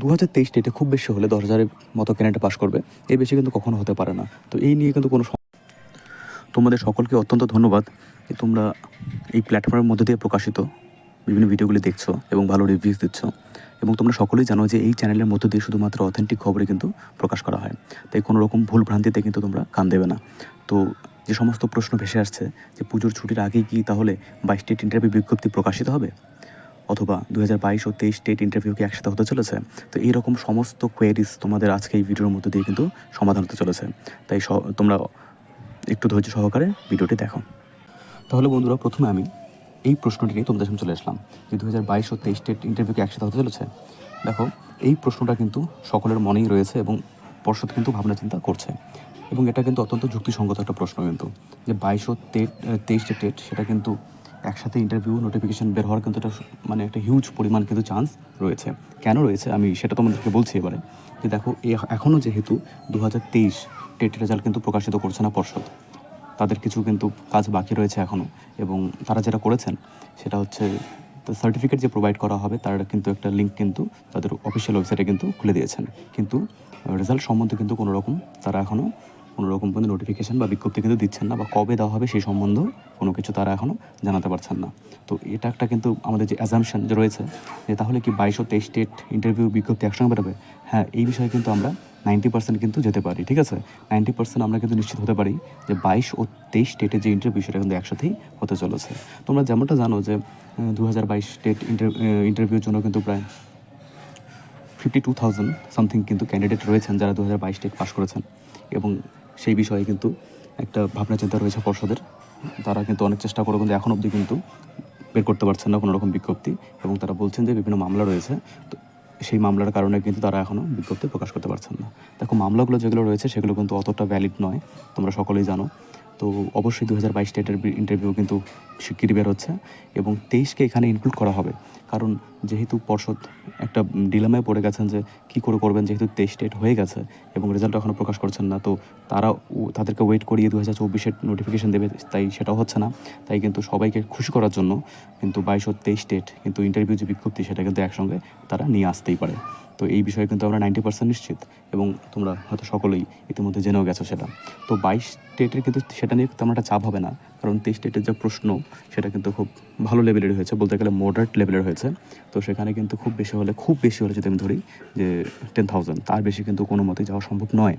দু হাজার তেইশ ডেটে খুব বেশি হলে দশ হাজারের মতো ক্যান্ডিডেট পাশ করবে। এর বেশি কিন্তু কখনো হতে পারে না। তো এই নিয়ে কিন্তু কোনো তোমাদের সকলকে অত্যন্ত ধন্যবাদ যে তোমরা এই প্ল্যাটফর্মের মধ্যে দিয়ে প্রকাশিত বিভিন্ন ভিডিওগুলি দেখছ এবং ভালো রিভিউজ দিচ্ছ। এবং তোমরা সকলেই জানো যে এই চ্যানেলের মধ্যে দিয়ে শুধুমাত্র অথেন্টিক খবরই কিন্তু প্রকাশ করা হয়। তাই কোনো রকম ভুল ভ্রান্তিতে কিন্তু তোমরা কান দেবে না। তো যে সমস্ত প্রশ্ন ভেসে আসছে যে পুজোর ছুটির আগে কি তাহলে বাইশটি ইন্টারভিউ বিজ্ঞপ্তি প্রকাশিত হবে? অথবা দু হাজার বাইশ ও তেইশ স্টেট ইন্টারভিউ কি একসাথে হতে চলেছে? তো এইরকম সমস্ত কোয়েরিজ তোমাদের আজকে এই ভিডিওর মধ্যে দিয়ে কিন্তু সমাধান হতে চলেছে। তাই তোমরা একটু ধৈর্য সহকারে ভিডিওটি দেখো। তাহলে বন্ধুরা, প্রথমে আমি এই প্রশ্নটি নিয়ে তোমাদের সামনে চলে আসলাম যে দু হাজার বাইশ ও তেইশ স্টেট ইন্টারভিউ কি একসাথে হতে চলেছে? দেখো, এই প্রশ্নটা কিন্তু সকলের মনেই রয়েছে এবং পর্ষদ কিন্তু ভাবনা চিন্তা করছে। এবং এটা কিন্তু অত্যন্ত যুক্তিসঙ্গত একটা প্রশ্ন কিন্তু। যে বাইশ ও তেইশ যে টেট সেটা কিন্তু একসাথে ইন্টারভিউ নোটিফিকেশন বের হওয়ার কিন্তু একটা মানে একটা হিউজ পরিমাণ কিন্তু চান্স রয়েছে। কেন রয়েছে? আমি সেটা তোমাদেরকে বলছি এবারে। যে দেখো এখনও যেহেতু দু হাজার তেইশ টেট রেজাল্ট কিন্তু প্রকাশিত করছে না পর্ষদ। তাদের কিছু কিন্তু কাজ বাকি রয়েছে এখনও এবং তারা যেটা করেছেন, সেটা হচ্ছে সার্টিফিকেট যে প্রোভাইড করা হবে, তার কিন্তু একটা লিঙ্ক কিন্তু তাদের অফিসিয়াল ওয়েবসাইটে কিন্তু খুলে দিয়েছেন। কিন্তু রেজাল্ট সম্বন্ধে কিন্তু কোনো রকম তারা এখনও কোনো রকম কোনো নোটিফিকেশন বা বিজ্ঞপ্তি কিন্তু দিচ্ছেন না বা কবে দেওয়া হবে সেই সম্বন্ধে কোনো কিছু তারা এখনও জানাতে পারছেন না। তো এটা একটা কিন্তু আমাদের যে অ্যাজামশন যে রয়েছে যে তাহলে কি বাইশ তেইশ স্টেট ইন্টারভিউ বিজ্ঞপ্তি একসঙ্গে বেরোবে? হ্যাঁ এই বিষয়ে কিন্তু আমরা নাইনটি পার্সেন্ট কিন্তু যেতে পারি, ঠিক আছে? নাইনটি পার্সেন্ট আমরা কিন্তু নিশ্চিত হতে পারি যে বাইশ ও তেইশ স্টেটের যে ইন্টারভিউ সেটা কিন্তু একসাথেই হতে চলেছে। তোমরা যেমনটা জানো যে দু হাজার বাইশ স্টেট ইন্টারভিউর জন্য কিন্তু প্রায় ফিফটি টু থাউজেন্ড সামথিং কিন্তু ক্যান্ডিডেট রয়েছেন যারা দু হাজার বাইশ স্টেট পাস করেছেন। এবং সেই বিষয়ে কিন্তু একটা ভাবনা চিন্তা রয়েছে পর্ষদের। তারা কিন্তু অনেক চেষ্টা করে কিন্তু এখন অবধি কিন্তু বের করতে পারছেন না কোনো রকম বিজ্ঞপ্তি এবং তারা বলছেন যে বিভিন্ন মামলা রয়েছে। তো সেই মামলার কারণে কিন্তু তারা এখনও বিজ্ঞপ্তি প্রকাশ করতে পারছেন না। দেখো, মামলাগুলো যেগুলো রয়েছে সেগুলো কিন্তু অতটা ভ্যালিড নয়, তোমরা সকলেই জানো। তো অবশ্যই দু হাজার বাইশ স্টেটের ইন্টারভিউ কিন্তু স্বীকৃতি বের হচ্ছে এবং তেইশকে এখানে ইনক্লুড করা হবে। কারণ যেহেতু পর্ষদ একটা ডিলামায় পড়ে গেছেন যে কী করে করবেন, যেহেতু তেইশ স্টেট হয়ে গেছে এবং রেজাল্ট এখনও প্রকাশ করছেন না, তো তারা তাদেরকে ওয়েট করিয়ে দু হাজার চব্বিশের নোটিফিকেশান দেবে, তাই সেটাও হচ্ছে না। তাই কিন্তু সবাইকে খুশি করার জন্য কিন্তু বাইশ ও তেইশ স্টেট কিন্তু ইন্টারভিউ যে বিজ্ঞপ্তি সেটা কিন্তু একসঙ্গে তারা নিয়ে আসতেই পারে। তো এই বিষয়ে কিন্তু আমরা নাইনটি পার্সেন্ট নিশ্চিত এবং তোমরা হয়তো সকলেই ইতিমধ্যে জেনেও গেছো সেটা। তো বাইশ স্টেটের কিন্তু সেটা নিয়ে তেমন একটা চাপ হবে না, কারণ তেইশ স্টেটের যে প্রশ্ন, সেটা কিন্তু খুব ভালো লেভেলের হয়েছে, বলতে গেলে মডারেট লেভেলের হয়েছে। তো সেখানে কিন্তু খুব বেশি হলে, খুব বেশি হলে যদি আমি ধরি যে টেন থাউজেন্ড তার বেশি কিন্তু কোনো মতেই যাওয়া সম্ভব নয়।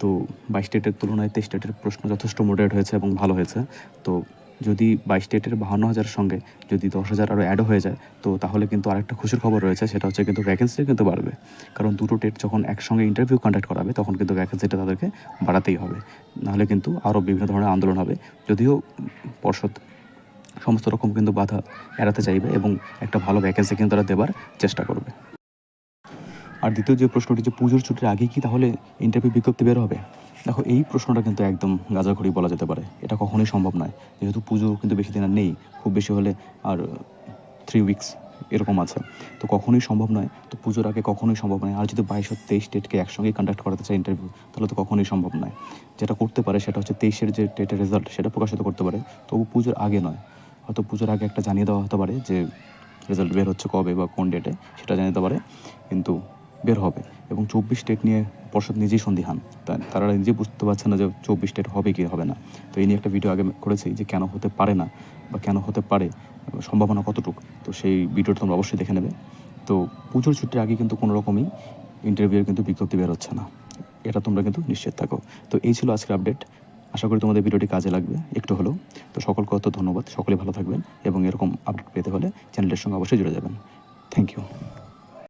তো বাইশ স্টেটের তুলনায় তেইশ স্টেটের প্রশ্ন যথেষ্ট মডারেট হয়েছে এবং ভালো হয়েছে। তো যদি বাইশ স্টেটের বাহান্ন হাজারের সঙ্গে যদি দশ হাজার আরও অ্যাডও হয়ে যায়, তো তাহলে কিন্তু আরেকটা খুশির খবর রয়েছে, সেটা হচ্ছে কিন্তু ভ্যাকেন্সি কিন্তু বাড়বে। কারণ দুটো টেট যখন একসঙ্গে ইন্টারভিউ কন্ডাক্ট করাবে, তখন কিন্তু ভ্যাকেন্সিটা তাদেরকে বাড়াতেই হবে। নাহলে কিন্তু আরও বিভিন্ন ধরনের আন্দোলন হবে। যদিও পর্ষদ সমস্ত রকম কিন্তু বাধা এড়াতে চাইবে এবং একটা ভালো ভ্যাকেন্সি কিন্তু তারা দেবার চেষ্টা করবে। আর দ্বিতীয় যে প্রশ্নটি যে পুজোর ছুটির আগে কি তাহলে ইন্টারভিউ বিজ্ঞপ্তি বের হবে? দেখো, এই প্রশ্নটা কিন্তু একদম গাজাখড়ি বলা যেতে পারে। এটা কখনোই সম্ভব নয়। যেহেতু পুজো কিন্তু বেশি দিন আর নেই, খুব বেশি হলে আর থ্রি উইকস এরকম আছে। তো কখনোই সম্ভব নয়। তো পুজোর আগে কখনোই সম্ভব নয়। আর যদি বাইশ ও তেইশ ডেটকে একসঙ্গে কন্ডাক্ট করাতে চায় ইন্টারভিউ তাহলে তো কখনোই সম্ভব নয়। যেটা করতে পারে সেটা হচ্ছে তেইশের যে ডেটের রেজাল্ট সেটা প্রকাশিত করতে পারে। তবু পুজোর আগে নয়। হয়তো পুজোর আগে একটা জানিয়ে দেওয়া হতে পারে যে রেজাল্ট বের হচ্ছে কবে বা কোন ডেটে সেটা জানিয়ে দিতে পারে। কিন্তু বের হবে এবং চব্বিশ স্টেট নিয়ে পর্ষদ নিজেই সন্দিহান। তারা নিজে বুঝতে পারছে না যে চব্বিশ স্টেট হবে কি হবে না। তো এই নিয়ে একটা ভিডিও আগে করেছি যে কেন হতে পারে না বা কেন হতে পারে, সম্ভাবনা কতটুকু, তো সেই ভিডিওটা তোমরা অবশ্যই দেখে নেবে। তো পুজোর ছুটির আগে কিন্তু কোনো রকমই ইন্টারভিউয়ের কিন্তু বিজ্ঞপ্তি বের হচ্ছে না। এটা তোমরা কিন্তু নিশ্চিত থাকো। তো এই ছিল আজকের আপডেট আশা করি তোমাদের ভিডিওটি কাজে লাগবে, একটু হলেও। তো সকলকে অত ধন্যবাদ। সকলে ভালো থাকবেন এবং এরকম আপডেট পেতে হলে চ্যানেলের সঙ্গে অবশ্যই জুড়ে যাবেন। Thank you